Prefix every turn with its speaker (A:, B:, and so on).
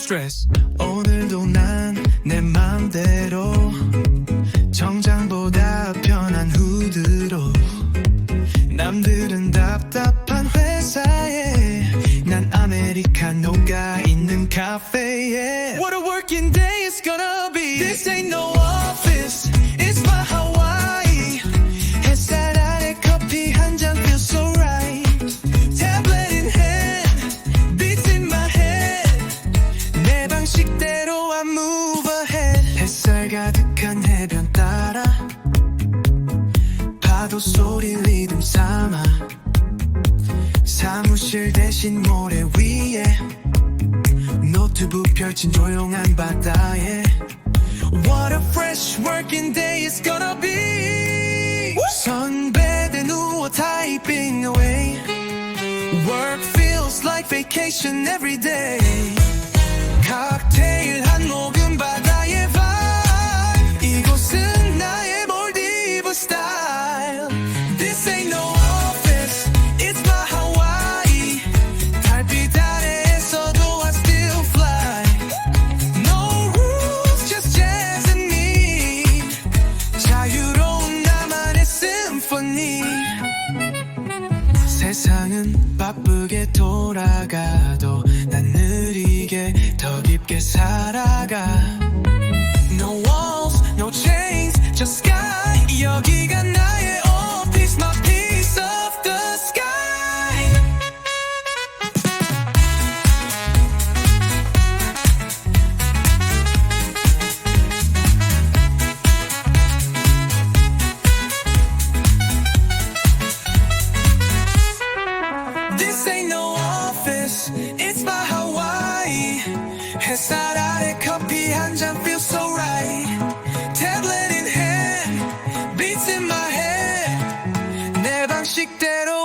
A: stress.
B: 오늘도 난 내 맘대로 정장보다 편한 후드로 남들은 답답한 회사에 난 아메리카노가 있는 카페에 What a working day is gonna be This ain't no 파도 소리 리듬 삼아 사무실 대신 모래 위에 노트북 펼친 조용한 바다에 What a fresh working day it's gonna be 선베드 누워 typing away Work feels like vacation every day 세상은 바쁘게 돌아가도 It's my Hawaii. 햇살아래 커피 한 잔 feels so right. Tablet in hand Beats in my head. 내 방식대로